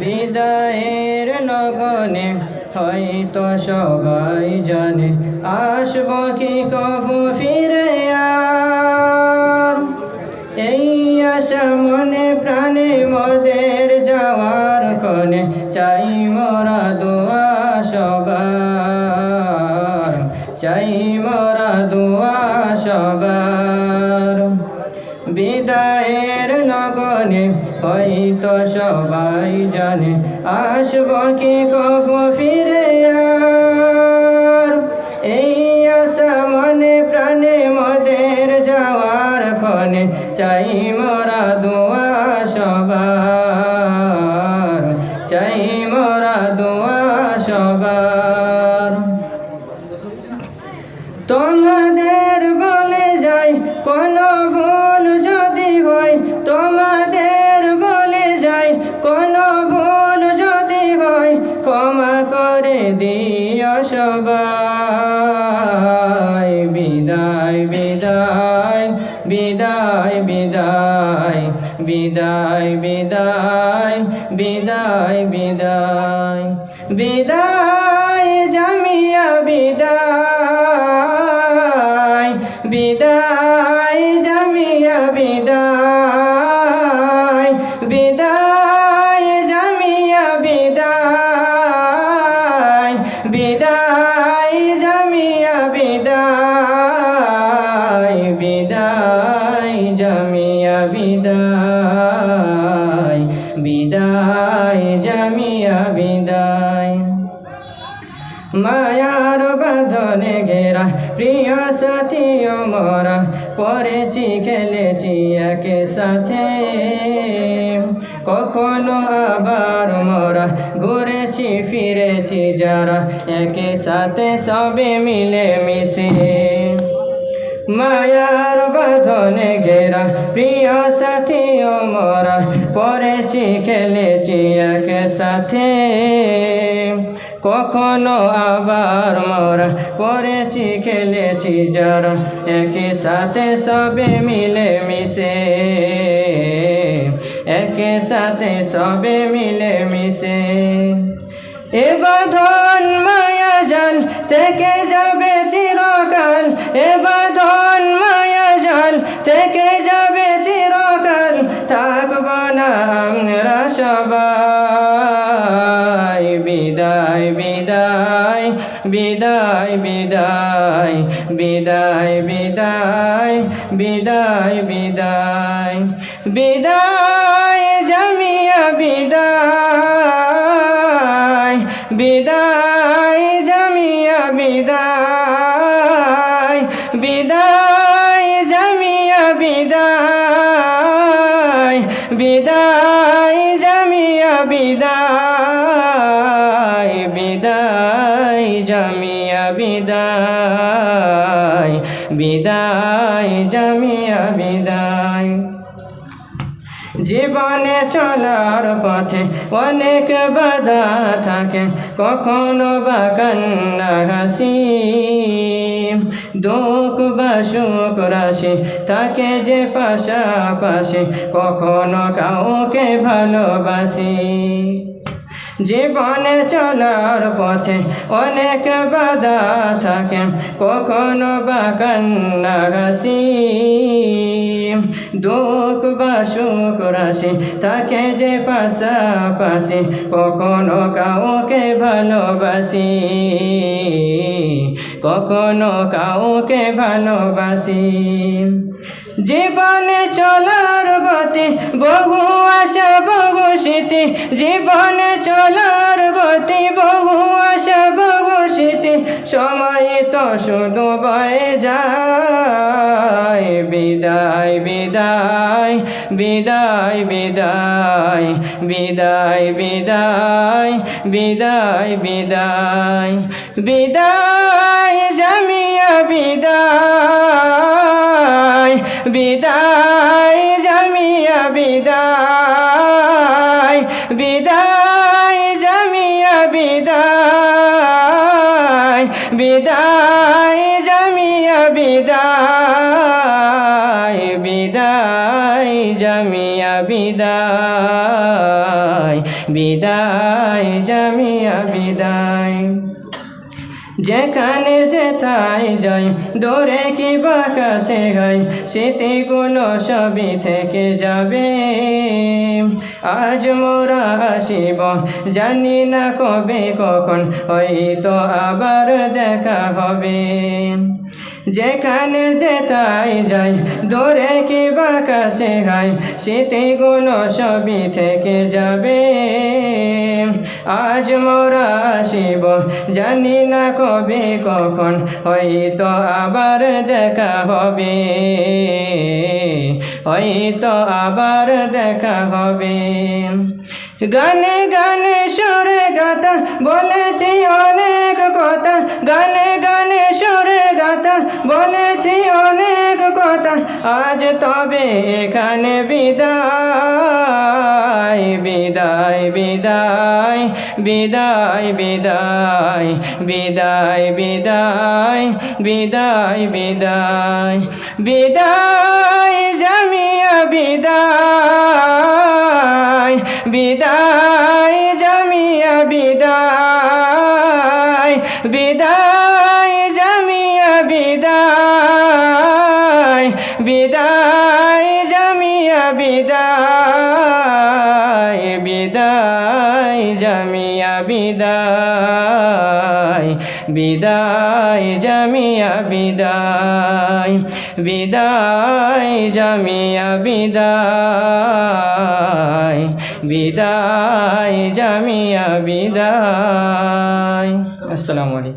বিদায়ের লগনে হয়তো সবাই জানে, আসব কি কবু ফিরে এই আশা মনে প্রাণে মদের যাওয়ার ক্ষণে চাই বিদায়ের লগনে হয়তো সবাই জানে, আসব কি কবু ফিরে এই আশা মনে প্রাণে মদের যাওয়ার ক্ষণে, চাই মরা দোয়া সবার, চাই মরা দোয়া সবার। তোমাদের কোনো ভুল যদি হয়, তোমাদের বলে যাই। কোনো ভুল যদি হয়, ক্ষমা করে দিও সবাই। বিদায় বিদায় বিদায় বিদায় বিদায় বিদায় বিদায় বিদায় বিদায়। প্রিয় সাথী মরা পড়েছি খেলেছি একে সাথে কখনো আবার মরা ঘুরেছি, ফিরেছি, যারা একে সাথে সবে মিলে মিশে মায়ার বাঁধনে ঘেরা প্রিয় সাথী মরা পড়েছি খেলেছি এক সাথে কখনো আবার মরা। পড়েছি, খেলেছি যারা একই সাথে সবে মিলে মিশে। একে সাথে সবে মিলে মিশে। এ বাঁধন মায়া জাল থেকে যাবে চিরকাল। এ বাঁধন মায়া জাল থেকে যাবে চিরকাল। থাকব না আমরা সবাই। বিদায় বিদায় বিদায় বিদায় বিদায় বিদায় বিদায় বিদায় বিদায় জামিয়া বিদায় বিদায় জামিয়া বিদায় বিদায় জামিয়া বিদায় বিদায় জামিয়া বিদায় জামিয়া বিদায় বিদায় জামিয়া বিদায়। জীবনে চলার পথে অনেক বাধা থাকে, কখনো বা কান্না হাসি, দুঃখ বা সুখ রাশি তাকে যে পাশাপাশি কখনো কাউকে ভালোবাসি। জীবনে চলার পথে অনেক বাধা থাকে। কখনো বা কান্না হাসি দুঃখ বা সুখ রাশি তাকে যে পাশাপাশি। কখনো কাউকে ভালোবাসি। কখনো কাউকে ভালোবাসি। জীবনে চলার গতি, বহু আশা, বহু স্মৃতি। জীবনে চলার গতি, বহু আশা, বহু স্মৃতি। সময় তো শুধু বয়ে যায়, বিদায় বিদায় বিদায় বিদায় বিদায় বিদায় বিদায় বিদায় জামিয়া বিদায় বিদায় জামিয়া বিদায়। বিদায়, জামিয়া বিদায় বিদায়, জামিয়া বিদায়। যেখানে যেথায় যাই, দূরে কি বা কাছে গাই, স্মৃতিগুলো সবই থেকে যাবে। আজ মোরা আসিব, জানি না কবে কখন, হয়তো আবার দেখা হবে। যেখানে যেতাই যাই, দূরে কি বা কাছে গাই, স্মৃতিগুলো সবই থেকে যাবে। আজ মোরা আসিব, জানি না কবে, কখন, হয়তো আবার দেখা হবে। হয়তো আবার দেখা হবে। গানে গানে সুরে গাতা, বলেছি অনেক কথা। গানে গানে গাতা বলেছি অনেক কথা আজ তবে এখানে বিদায় বিদায় বিদায় বিদায় বিদায় বিদায় বিদায় বিদায় বিদায় বিদায় জামিয়া বিদায় বিদায় বিদায় বিদায়, জামিয়া বিদায় বিদায়, জামিয়া বিদায় বিদায়, জামিয়া বিদায় বিদায়, জামিয়া বিদায়। আসসালামু আলাইকুম।